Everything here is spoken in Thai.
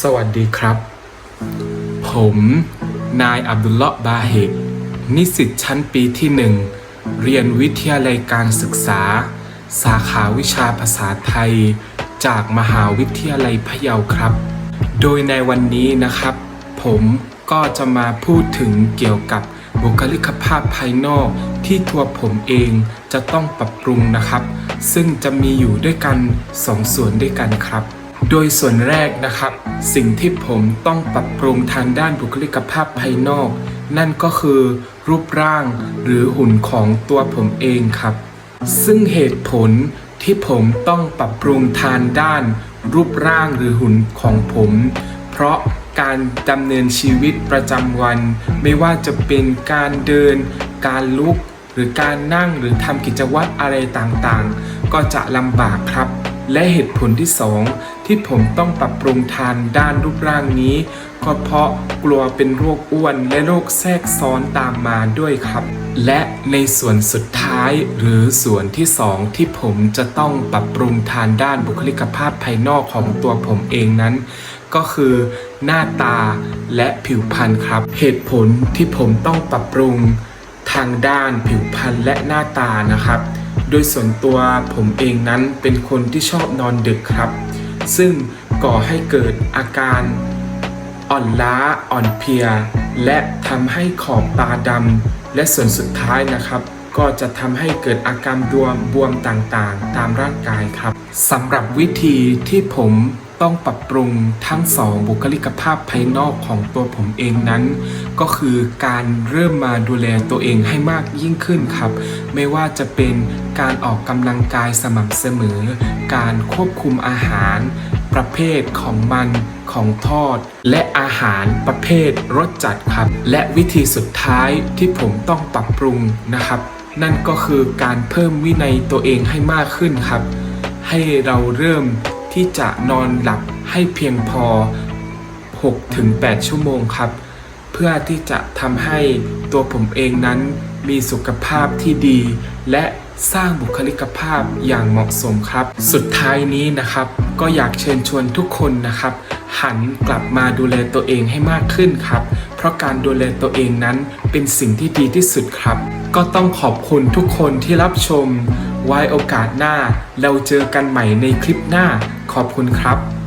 สวัสดีครับ ผม นายอับดุลเลาะบาเฮกนิสิตชั้นปีที่หนึ่ง เรียนวิทยาลัยการศึกษา สาขาวิชาภาษาไทย จากมหาวิทยาลัยพะเยาครับ โดยในวันนี้นะครับ ผมก็จะมาพูดถึงเกี่ยวกับบุคลิกภาพภายนอกที่ตัวผมเองจะต้องปรับปรุงนะครับ ซึ่งจะมีอยู่ด้วยกันสองส่วนด้วยกันครับ โดยส่วนแรกนะครับ สิ่งที่ผมต้องปรับปรุงทางด้านบุคลิกภาพภายนอก นั่นก็คือรูปร่างหรือหุ่นของตัวผมเองครับ ซึ่งเหตุผลที่ผมต้องปรับปรุงทางด้าน รูปร่างหรือหุ่นของผม เพราะการดำเนินชีวิตประจำวัน ไม่ว่าจะเป็นการเดิน การลุก หรือการนั่งหรือทำกิจวัตรอะไรต่างๆ ก็จะลำบากครับ และเหตุผลที่สองที่ผมต้องปรับปรุงทางด้านรูปร่างนี้ ก็เพราะกลัวเป็นโรคอ้วนและโรคแทรกซ้อนตามมาด้วยครับ และในส่วนสุดท้ายหรือส่วนที่สองที่ผมจะต้องปรับปรุงทางด้านบุคลิกภาพภายนอกของตัวผมเองนั้น ก็คือหน้าตาและผิวพรรณครับ เหตุผลที่ผมต้องปรับปรุงทางด้านผิวพรรณและหน้าตานะครับ โดยส่วนตัวผมเองนั้นเป็นคนที่ชอบนอนดึกครับ ซึ่งก่อให้เกิดอาการอ่อนล้าอ่อนเพลีย และทำให้ขอบตาดำและส่วนสุดท้ายนะครับ ก็จะทำให้เกิดอาการบวมบวมต่างๆ ตามร่างกายครับสำหรับวิธีที่ผม ต้องปรับปรุงทั้งสองบุคลิกภาพภายนอกของตัวผมเองนั้น ก็คือการเริ่มมาดูแลตัวเองให้มากยิ่งขึ้นครับ ไม่ว่าจะเป็นการออกกำลังกายสม่ำเสมอ การควบคุมอาหาร ประเภทของมันของทอด และอาหารประเภทรสจัดครับ และวิธีสุดท้ายที่ผมต้องปรับปรุงนะครับ นั่นก็คือการเพิ่มวินัยตัวเองให้มากขึ้นครับ ให้เราเริ่ม ที่จะนอนหลับให้เพียงพอ 6-8 ชั่วโมงครับ เพื่อที่จะทำให้ตัวผมเองนั้นมีสุขภาพที่ดี และสร้างบุคลิกภาพอย่างเหมาะสมครับ สุดท้ายนี้นะครับ ก็อยากเชิญชวนทุกคนนะครับ หันกลับมาดูแลตัวเองให้มากขึ้นครับ เพราะการดูแลตัวเองนั้นเป็นสิ่งที่ดีที่สุดครับ ก็ต้องขอบคุณทุกคนที่รับชม ไว้โอกาสหน้า เราเจอกันใหม่ในคลิปหน้า ขอบคุณครับ